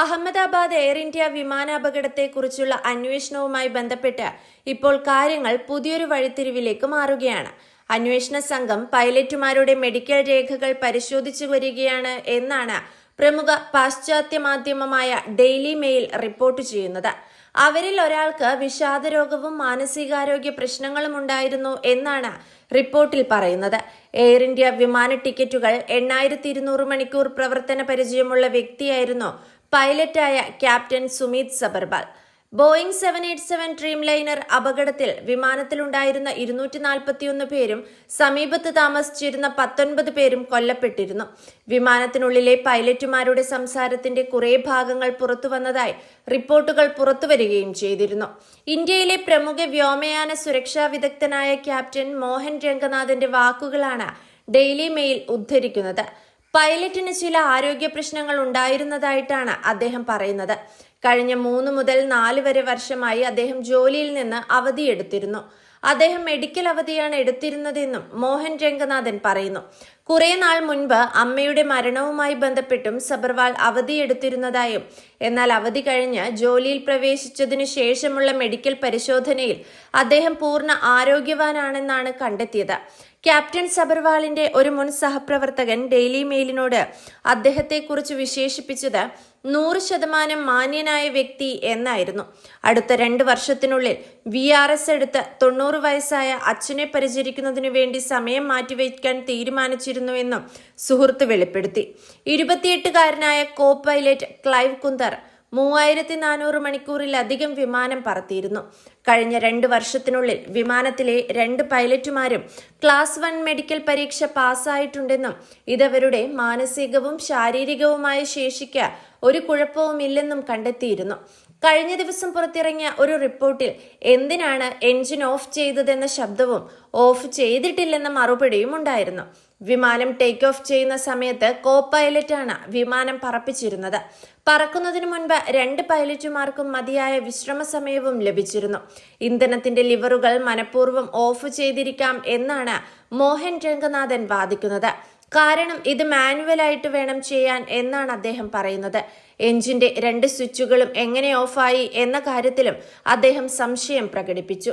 Ahmedabad air India വിമാനാപകടത്തെക്കുറിച്ചുള്ള അന്വേഷണവുമായി ബന്ധപ്പെട്ട് ഇപ്പോൾ കാര്യങ്ങൾ പുതിയൊരു വഴിത്തിരിവിലേക്ക് മാറുകയാണ്. അന്വേഷണ സംഘം പൈലറ്റുമാരുടെ മെഡിക്കൽ രേഖകൾ പരിശോധിച്ചു വരികയാണ് എന്നാണ് പ്രമുഖ പാശ്ചാത്യ മാധ്യമമായ ഡെയിലി മെയിൽ റിപ്പോർട്ട് ചെയ്യുന്നത്. അവരിൽ ഒരാൾക്ക് വിഷാദരോഗവും മാനസികാരോഗ്യ പ്രശ്നങ്ങളും ഉണ്ടായിരുന്നു എന്നാണ് റിപ്പോർട്ടിൽ പറയുന്നത്. എയർ ഇന്ത്യ വിമാന ടിക്കറ്റുകൾ എണ്ണായിരത്തി ഇരുന്നൂറ് മണിക്കൂർ പ്രവർത്തന പരിചയമുള്ള വ്യക്തിയായിരുന്നു പൈലറ്റായ captain Sumeet Sabharwal. Boeing seven eight seven dreamliner അപകടത്തിൽ വിമാനത്തിലുണ്ടായിരുന്ന ഇരുന്നൂറ്റി നാൽപ്പത്തിയൊന്ന് പേരും സമീപത്ത് താമസിച്ചിരുന്ന പത്തൊൻപത് പേരും കൊല്ലപ്പെട്ടിരുന്നു. വിമാനത്തിനുള്ളിലെ പൈലറ്റുമാരുടെ സംസാരത്തിന്റെ കുറേ ഭാഗങ്ങൾ പുറത്തു വന്നതായി റിപ്പോർട്ടുകൾ പുറത്തുവരികയും ചെയ്തിരുന്നു. ഇന്ത്യയിലെ പ്രമുഖ വ്യോമയാന സുരക്ഷാ വിദഗ്ധനായ ക്യാപ്റ്റൻ മോഹൻ രംഗനാഥന്റെ വാക്കുകളാണ് ഡെയിലി മെയിൽ ഉദ്ധരിക്കുന്നത്. പൈലറ്റിന് ചില ആരോഗ്യ പ്രശ്നങ്ങൾ ഉണ്ടായിരുന്നതായിട്ടാണ് അദ്ദേഹം പറയുന്നത്. കഴിഞ്ഞ മൂന്ന് മുതൽ നാല് വരെ വർഷമായി അദ്ദേഹം ജോലിയിൽ നിന്ന് അവധിയെടുത്തിരുന്നു അദ്ദേഹം മെഡിക്കൽ അവധിയാണ് എടുത്തിരുന്നതെന്നും മോഹൻ രംഗനാഥൻ പറയുന്നു. കുറേ നാൾ മുൻപ് അമ്മയുടെ മരണവുമായി ബന്ധപ്പെട്ടും സബർവാൾ അവധിയെടുത്തിരുന്നതായും എന്നാൽ അവധി കഴിഞ്ഞ് ജോലിയിൽ പ്രവേശിച്ചതിനു ശേഷമുള്ള മെഡിക്കൽ പരിശോധനയിൽ അദ്ദേഹം പൂർണ ആരോഗ്യവാനാണെന്നാണ് കണ്ടെത്തിയത്. ക്യാപ്റ്റൻ സബർവാളിന്റെ ഒരു മുൻ സഹപ്രവർത്തകൻ ഡെയിലി മെയിലിനോട് അദ്ദേഹത്തെക്കുറിച്ച് വിശേഷിപ്പിച്ചത് നൂറ് ശതമാനം മാന്യനായ വ്യക്തി എന്നായിരുന്നു. അടുത്ത രണ്ട് വർഷത്തിനുള്ളിൽ വി ആർ എസ് എടുത്ത് തൊണ്ണൂറ് വയസ്സായ അച്ഛനെ പരിചരിക്കുന്നതിനു വേണ്ടി സമയം മാറ്റിവെക്കാൻ തീരുമാനിച്ചിരുന്നുവെന്നും സുഹൃത്ത് വെളിപ്പെടുത്തി. ഇരുപത്തിയെട്ടുകാരനായ കോ പൈലറ്റ് ക്ലൈവ് കുന്തർ മൂവായിരത്തി നാനൂറ് മണിക്കൂറിലധികം വിമാനം പറത്തിയിരുന്നു. കഴിഞ്ഞ രണ്ട് വർഷത്തിനുള്ളിൽ വിമാനത്തിലെ രണ്ട് പൈലറ്റുമാരും ക്ലാസ് വൺ മെഡിക്കൽ പരീക്ഷ പാസ്സായിട്ടുണ്ടെന്നും ഇതവരുടെ മാനസികവും ശാരീരികവുമായ ശേഷിക്ക് ഒരു കുഴപ്പവുമില്ലെന്നും കണ്ടെത്തിയിരുന്നു. കഴിഞ്ഞ ദിവസം പുറത്തിറങ്ങിയ ഒരു റിപ്പോർട്ടിൽ എന്തിനാണ് എഞ്ചിൻ ഓഫ് ചെയ്തതെന്ന ശബ്ദവും ഓഫ് ചെയ്തിട്ടില്ലെന്ന മറുപടിയും ഉണ്ടായിരുന്നു. വിമാനം ടേക്ക് ഓഫ് ചെയ്യുന്ന സമയത്ത് കോ പൈലറ്റാണ് വിമാനം പറപ്പിച്ചിരുന്നത്. പറക്കുന്നതിന് മുൻപ് രണ്ട് പൈലറ്റുമാർക്കും മതിയായ വിശ്രമ സമയവും ലഭിച്ചിരുന്നു. ഇന്ധനത്തിന്റെ ലിവറുകൾ മനഃപൂർവം ഓഫ് ചെയ്തിരിക്കാം എന്നാണ് മോഹൻ രംഗനാഥൻ വാദിക്കുന്നത്. കാരണം ഇത് മാനുവലായിട്ട് വേണം ചെയ്യാൻ എന്നാണ് അദ്ദേഹം പറയുന്നത്. എഞ്ചിന്റെ രണ്ട് സ്വിച്ചുകളും എങ്ങനെ ഓഫായി എന്ന കാര്യത്തിലും അദ്ദേഹം സംശയം പ്രകടിപ്പിച്ചു.